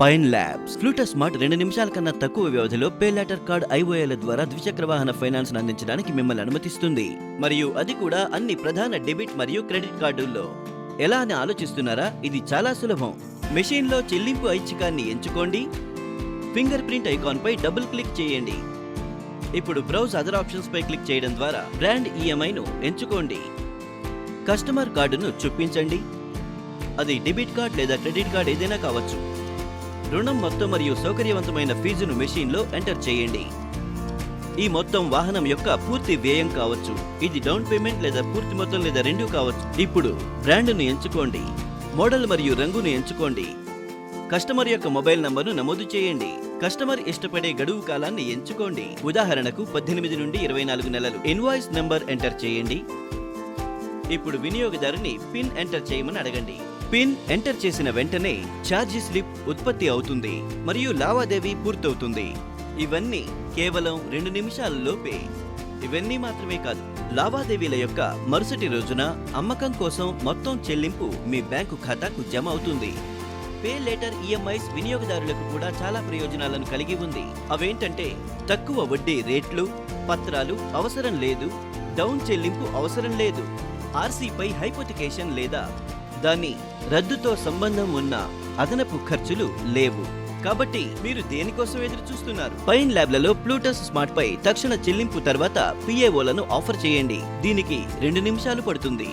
Pine labs ఫ్లూటర్ smart రెండు నిమిషాల కన్నా తక్కువ వ్యవధిలో పే లెటర్ కార్డ్ ఐఓఏల ద్వారా ద్విచక్ర వాహన ఫైనాన్స్ అందించడానికి మిమ్మల్ని అనుమతిస్తుంది. మరియు అది కూడా అన్ని ప్రధాన డెబిట్ మరియు క్రెడిట్ కార్డుల్లో. ఎలా అని ఆలోచిస్తున్నారా? ఇది చాలా సులభం. మెషిన్లో చెల్లింపు ఐచ్ఛికాన్ని ఎంచుకోండి. ఫింగర్ ప్రింట్ ఐకాన్ పై డబుల్ క్లిక్ చేయండి. ఇప్పుడు బ్రౌజ్ అదర్ ఆప్షన్స్ పై క్లిక్ చేయడం ద్వారా బ్రాండ్ ఈఎంఐను ఎంచుకోండి. కస్టమర్ కార్డును చూపించండి. అది డెబిట్ కార్డ్ లేదా క్రెడిట్ కార్డ్ ఏదైనా కావచ్చు. రుణం మొత్తం మరియు సౌకర్యవంతమైన ఫీజును మెషిన్లో ఎంటర్ చేయండి. ఈ మొత్తం వాహనం యొక్క పూర్తి వ్యయం కావచ్చు. ఇది డౌన్ పేమెంట్ లేదా పూర్తి మొత్తం లేదా రెండూ కావచ్చు. ఇప్పుడు బ్రాండ్ను ఎంచుకోండి. మోడల్ మరియు రంగును ఎంచుకోండి. కస్టమర్ యొక్క మొబైల్ నంబర్ను నమోదు చేయండి. కస్టమర్ ఇష్టపడే గడువు కాలాన్ని ఎంచుకోండి. ఉదాహరణకు పద్దెనిమిది నుండి ఇరవై నాలుగు నెలలు. ఇన్వాయిస్ నెంబర్ ఎంటర్ చేయండి. ఇప్పుడు వినియోగదారుని పిన్ ఎంటర్ చేయమని అడగండి. పిన్ ఎంటర్ చేసిన వెంటనే ఛార్జీ స్లిప్ ఉత్పత్తి అవుతుంది మరియు లావాదేవీ పూర్తవుతుంది. ఇవన్నీ కేవలం రెండు నిమిషాలలోపే ఇవన్నీ మాత్రమే కాదు లావాదేవీల యొక్క మరుసటి రోజున అమ్మకం కోసం మొత్తం చెల్లింపు మీ బ్యాంకు ఖాతాకు జమ అవుతుంది. పే లేటర్ ఈఎంఐస్ వినియోగదారులకు కూడా చాలా ప్రయోజనాలను కలిగి ఉంది. అవేంటంటే తక్కువ వడ్డీ రేట్లు పత్రాలు అవసరం లేదు డౌన్ చెల్లింపు అవసరం లేదు ఆర్సీపై హైపోతికేషన్ లేదా దాని రద్దుతో సంబంధం ఉన్న అదనపు ఖర్చులు లేవు. కాబట్టి మీరు దేనికోసం ఎదురు చూస్తున్నారు పైన్ ల్యాబ్లలో ప్లూటస్ స్మార్ట్ పై తక్షణ చెల్లింపు తర్వాత పిఏఓలను ఆఫర్ చేయండి. దీనికి రెండు నిమిషాలు పడుతుంది.